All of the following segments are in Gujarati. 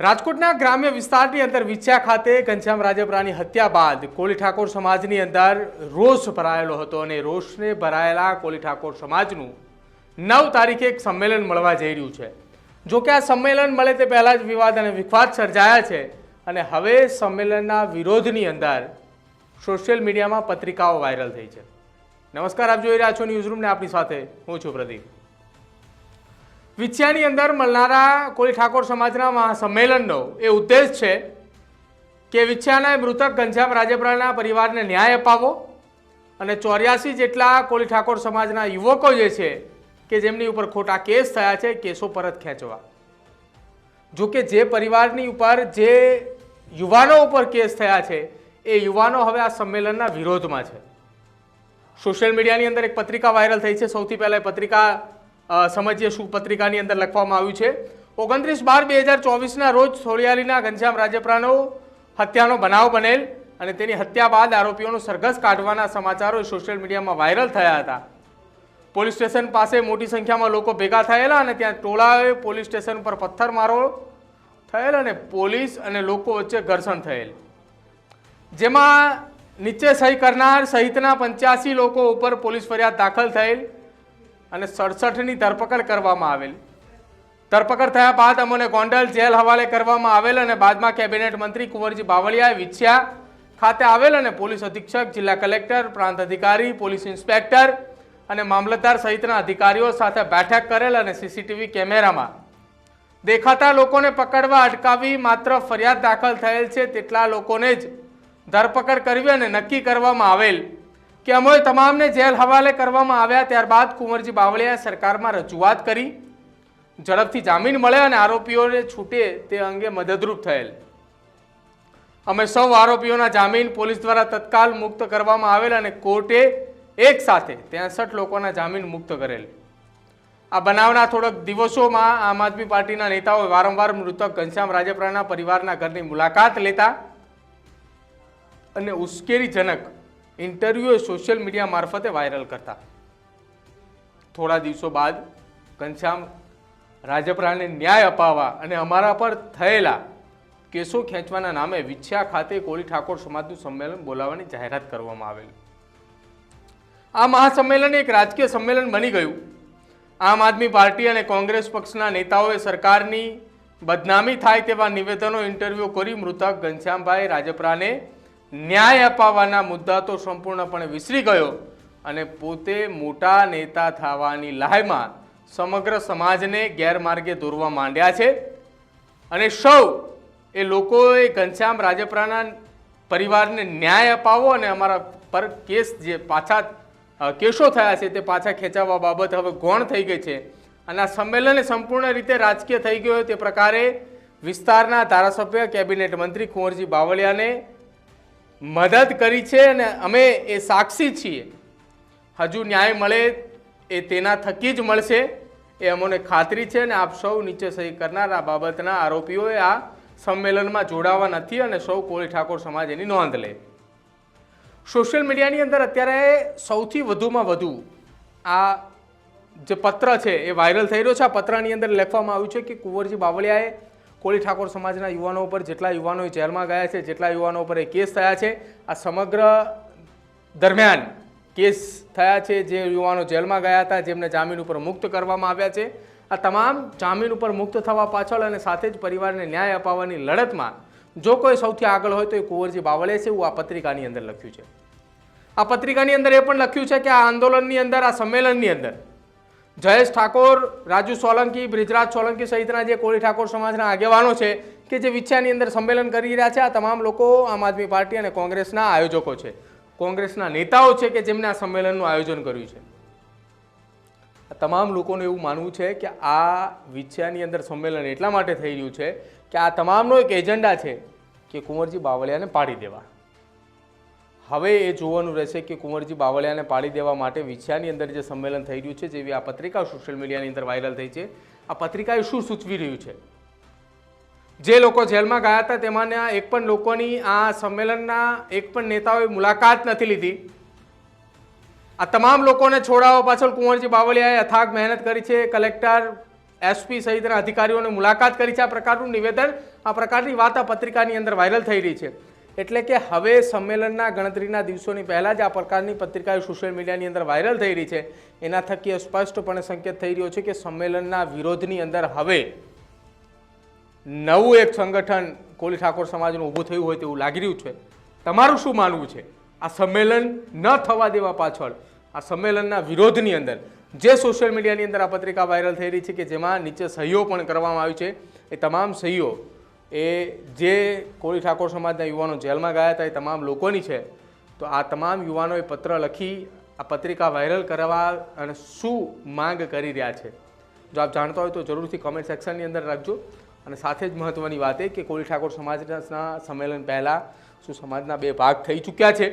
રાજકોટના ગ્રામ્ય વિસ્તારની અંદર વિછ્યા ખાતે ઘનશ્યામ રાજપરાની હત્યા બાદ કોળી ઠાકોર સમાજની અંદર રોષ ભરાયેલો હતો અને રોષને ભરાયેલા કોલી ઠાકોર સમાજનું નવ તારીખે એક સંમેલન મળવા જઈ રહ્યું છે. જો કે આ સંમેલન મળે તે પહેલાં જ વિવાદ અને વિખવાદ સર્જાયા છે અને હવે સંમેલનના વિરોધની અંદર સોશિયલ મીડિયામાં પત્રિકાઓ વાયરલ થઈ છે. નમસ્કાર, આપ જોઈ રહ્યા છો ન્યૂઝરૂમને. આપની સાથે હું છું પ્રદીપ. વિછિયાની અંદર મળનારા કોળી ઠાકોર સમાજના મહાસંમેલનનો એ ઉદ્દેશ છે કે વિછિયાના મૃતક ઘનશ્યામ રાજપરાના પરિવારને ન્યાય અપાવો અને ચોર્યાસી જેટલા કોળી ઠાકોર સમાજના યુવકો જે છે કે જેમની ઉપર ખોટા કેસ થયા છે, કેસો પરત ખેંચવા. જો કે જે પરિવારની ઉપર જે યુવાનો ઉપર કેસ થયા છે, એ યુવાનો હવે આ સંમેલનના વિરોધમાં છે. સોશિયલ મીડિયાની અંદર એક પત્રિકા વાયરલ થઈ છે. સૌથી પહેલાં પત્રિકા સમજીએ શું પત્રિકાની અંદર લખવામાં આવ્યું છે, ઓગણત્રીસ બાર બે હજાર ચોવીસના રોજ સોળિયાલીના ઘનશ્યામ રાજપરાનો હત્યાનો બનાવ બનેલ અને તેની હત્યા બાદ આરોપીઓનું સરઘસ કાઢવાના સમાચારો સોશિયલ મીડિયામાં વાયરલ થયા હતા. પોલીસ સ્ટેશન પાસે મોટી સંખ્યામાં લોકો ભેગા થયેલા અને ત્યાં ટોળાએ પોલીસ સ્ટેશન પર પથ્થરમારો થયેલ અને પોલીસ અને લોકો વચ્ચે ઘર્ષણ થયેલ. જેમાં નીચે સહી કરનાર સહિતના પંચ્યાસી લોકો ઉપર પોલીસ ફરિયાદ દાખલ થયેલ. અને સડસઠની ધરપકડ કરવામાં આવેલ. ધરપકડ થયા બાદ અમને ગોંડલ જેલ હવાલે કરવામાં આવેલ અને બાદમાં કેબિનેટ મંત્રી કુંવરજી બાવળિયાએ વિછ્યા ખાતે આવેલ અને પોલીસ અધિક્ષક, જિલ્લા કલેક્ટર, પ્રાંત અધિકારી, પોલીસ ઇન્સ્પેક્ટર અને મામલતદાર સહિતના અધિકારીઓ સાથે બેઠક કરેલ અને સીસીટીવી કેમેરામાં. દેખાતા લોકોને પકડવા અટકાવી માત્ર ફરિયાદ દાખલ થયેલ છે તેટલા લોકોને જ ધરપકડ કરવી અને નક્કી કરવામાં આવેલ. કે અમોય તમામને જેલ હવાલે કરવામાં આવ્યા ત્યારબાદ કુંવરજી બાવળિયાએ સરકારમાં રજૂઆત કરી. ઝડપથી જામીન મળે અને આરોપીઓને છૂટે તે અંગે મદદરૂપ થયેલ. અમે સૌ આરોપીઓના જામીન પોલીસ દ્વારા તત્કાલ મુક્ત કરવામાં આવેલ અને કોર્ટે એક સાથે ત્રેસઠ લોકોના જામીન મુક્ત કરેલ. આ બનાવના થોડાક દિવસોમાં આમ આદમી પાર્ટીના નેતાઓએ વારંવાર મૃતક ઘનશ્યામ રાજપરાના પરિવારના ઘરની મુલાકાત લેતા અને ઉશ્કેરીજનક ઇન્ટરવ્યૂ સોશિયલ મીડિયા મારફતે વાયરલ કરતા. થોડા દિવસો બાદ ઘનશ્યામ રાજપરાને ન્યાય અપાવવા અને અમારા પર થયેલા કેસો ખેંચવાના નામે વિછ્યા ખાતે કોળી ઠાકોર સમાજનું સંમેલન બોલાવવાની જાહેરાત કરવામાં આવેલી. આ મહાસંમેલન એક રાજકીય સંમેલન બની ગયું. આમ આદમી પાર્ટી અને કોંગ્રેસ પક્ષના નેતાઓએ સરકારની બદનામી થાય તેવા નિવેદનો ઇન્ટરવ્યૂ કરી મૃતક ઘનશ્યામભાઈ રાજપરાને ન્યાય અપાવવાના મુદ્દા તો સંપૂર્ણપણે વિસરી ગયો અને પોતે મોટા નેતા થવાની લાહમાં સમગ્ર સમાજને ગેરમાર્ગે દોરવા માંડ્યા છે. અને સૌ એ લોકોએ ઘનશ્યામ રાજપરાના પરિવારને ન્યાય અપાવો અને અમારા પર કેસ જે પાછા કેસો થયા છે તે પાછા ખેંચાવવા બાબત હવે ગૌણ થઈ ગઈ છે. અને આ સંમેલન સંપૂર્ણ રીતે રાજકીય થઈ ગયો તે પ્રકારે વિસ્તારના ધારાસભ્ય, કેબિનેટ મંત્રી કુંવરજી બાવળિયાને મદદ કરી છે અને અમે એ સાક્ષી છીએ. હજુ ન્યાય મળે એ તેના થકી જ મળશે એ અમને ખાતરી છે અને આપ સૌ નીચે સહી કરનાર આ બાબતના આરોપીઓએ આ સંમેલનમાં જોડાવા નથી અને સૌ કોળી ઠાકોર સમાજ એની નોંધ લે. સોશિયલ મીડિયાની અંદર અત્યારે સૌથી વધુમાં વધુ આ જે પત્ર છે એ વાયરલ થઈ રહ્યો છે. આ પત્રની અંદર લખવામાં આવ્યું છે કે કુંવરજી બાવળિયાએ કોળી ઠાકોર સમાજના યુવાનો ઉપર જેટલા યુવાનો જેલમાં ગયા છે, જેટલા યુવાનો ઉપર એ કેસ થયા છે, આ સમગ્ર દરમિયાન કેસ થયા છે જે યુવાનો જેલમાં ગયા હતા, જેમને જામીન ઉપર મુક્ત કરવામાં આવ્યા છે. આ તમામ જામીન ઉપર મુક્ત થવા પાછળ અને સાથે જ પરિવારને ન્યાય અપાવવાની લડતમાં જો કોઈ સૌથી આગળ હોય તો એ કુંવરજી બાવળે છે, એવું આ પત્રિકાની અંદર લખ્યું છે. આ પત્રિકાની અંદર એ પણ લખ્યું છે કે આ આંદોલનની અંદર, આ સંમેલનની અંદર જયેશ ઠાકોર, રાજુ સોલંકી, બ્રિજરાજ સોલંકી સહિતના જે કોળી ઠાકોર સમાજના આગેવાનો છે, કે જે વિછ્યાની અંદર સંમેલન કરી રહ્યા છે, આ તમામ લોકો આમ આદમી પાર્ટી અને કોંગ્રેસના આયોજકો છે. કોંગ્રેસના નેતાઓ છે કે જેમને આ સંમેલનનું આયોજન કર્યું છે. તમામ લોકોનું એવું માનવું છે કે આ વિછ્યાની અંદર સંમેલન એટલા માટે થઈ રહ્યું છે કે આ તમામનો એક એજન્ડા છે કે કુંવરજી બાવળિયાને પાડી દેવા. હવે એ જોવાનું રહેશે કે કુંવરજી બાવળિયાને પાડી દેવા માટે વિછ્યાની અંદર જે સંમેલન થઈ રહ્યું છે જેવી આ પત્રિકા સોશિયલ મીડિયાની અંદર વાયરલ થઈ છે, આ પત્રિકાએ શું સૂચવી રહ્યું છે? જે લોકો જેલમાં ગયા હતા, તેમાંના એક પણ લોકોની આ સંમેલનના એક પણ નેતાઓએ મુલાકાત નથી લીધી. આ તમામ લોકોને છોડાવવા પાછળ કુંવરજી બાવળિયાએ અથાગ મહેનત કરી છે. કલેક્ટર, એસપી સહિતના અધિકારીઓને મુલાકાત કરી છે. આ પ્રકારનું નિવેદન, આ પ્રકારની વાત આ પત્રિકાની અંદર વાયરલ થઈ રહી છે. એટલે કે હવે સંમેલનના ગણતરીના દિવસોની પહેલાં જ આ પ્રકારની પત્રિકાઓ સોશિયલ મીડિયાની અંદર વાયરલ થઈ રહી છે. એના થકી સ્પષ્ટપણે સંકેત થઈ રહ્યો છે કે સંમેલનના વિરોધની અંદર હવે નવું એક સંગઠન કોલી ઠાકોર સમાજનું ઊભું થયું હોય તેવું લાગી રહ્યું છે. તમારું શું માનવું છે? આ સંમેલન ન થવા દેવા પાછળ, આ સંમેલનના વિરોધની અંદર જે સોશિયલ મીડિયાની અંદર આ પત્રિકા વાયરલ થઈ રહી છે કે જેમાં નીચે સહીઓ પણ કરવામાં આવી છે, એ તમામ સહીઓ એ જે કોળી ઠાકોર સમાજના યુવાનો જેલમાં ગયા હતા એ તમામ લોકોની છે. તો આ તમામ યુવાનોએ પત્ર લખી, આ પત્રિકા વાયરલ કરવા અને શું માંગ કરી રહ્યા છે. જો આપ જાણતા હોય તો જરૂરથી કોમેન્ટ સેક્શનની અંદર રાખજો. અને સાથે જ મહત્ત્વની વાત એ કે કોળી ઠાકોર સમાજના સંમેલન પહેલાં શું સમાજના બે ભાગ થઈ ચૂક્યા છે?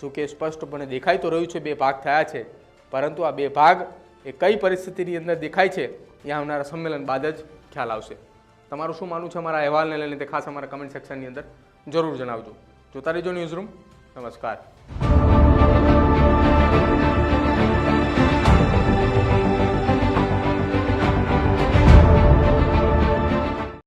જોકે સ્પષ્ટપણે દેખાઈ તો રહ્યું છે બે ભાગ થયા છે. પરંતુ આ બે ભાગ એ કઈ પરિસ્થિતિની અંદર દેખાય છે એ આવનારા સંમેલન બાદ જ ખ્યાલ આવશે. તમારું શું માનવું છે અમારા અહેવાલને લઈને તે ખાસ અમારા કમેન્ટ સેક્શનની અંદર જરૂર જણાવજો. જોતા રહેજો ન્યૂઝરૂમ નમસ્કાર.